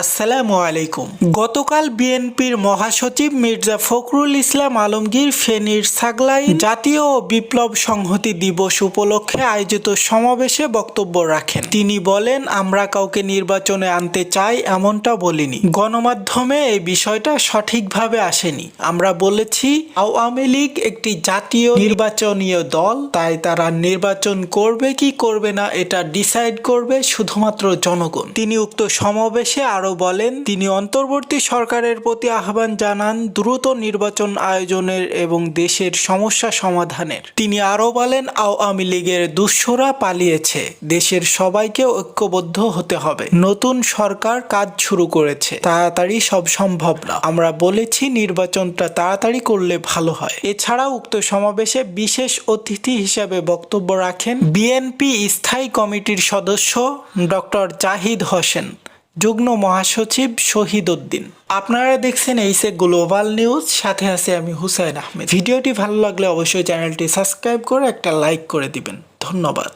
আসসালামু আলাইকুম। গতকাল বিএনপির মহাসচিব মির্জা ফখরুল ইসলাম আলমগীর ফেনীর সাগলাই জাতীয় বিপ্লব সংহতি দিবস উপলক্ষে আয়োজিত সমাবেশে বক্তব্য রাখেন। তিনি বলেন, আমরা কাউকে নির্বাচনে আনতে চাই এমনটা বলিনি। গণমাধ্যমে এই বিষয়টা সঠিকভাবে আসেনি। আমরা বলেছি, আওয়ামী লীগ একটি জাতীয় নির্বাচনীয় দল, তাই তারা নির্বাচন করবে কি করবে না এটা ডিসাইড করবে শুধুমাত্র জনগণ। তিনি উক্ত সমাবেশে আরও বলেন, তিনি অন্তর্বর্তী সরকারের প্রতি আহ্বান জানান দ্রুত নির্বাচন আয়োজনের এবং দেশের সমস্যা সমাধানের। তিনি আরও বলেন, আওয়ামী লীগের দুঃসরা পালিয়েছে, দেশের সবাইকে ঐক্যবদ্ধ হতে হবে। নতুন সরকার কাজ শুরু করেছে, তাড়াতাড়ি সব সম্ভব না। আমরা বলেছি, নির্বাচনটা তাড়াতাড়ি করলে ভালো হয়। এছাড়া উক্ত সমাবেশে বিশেষ অতিথি হিসেবে বক্তব্য রাখেন বিএনপি স্থায়ী কমিটির সদস্য ডক্টর জাহিদ হোসেন। যুগ্ম মহাসচিব শহীদ উদ্দিন। আপনারা দেখছেন এইসে গ্লোবাল নিউজ, সাথে আছে আমি হুসাইন আহমেদ। ভিডিওটি ভালো লাগলে অবশ্যই চ্যানেলটি সাবস্ক্রাইব করে একটা লাইক করে দিবেন। ধন্যবাদ।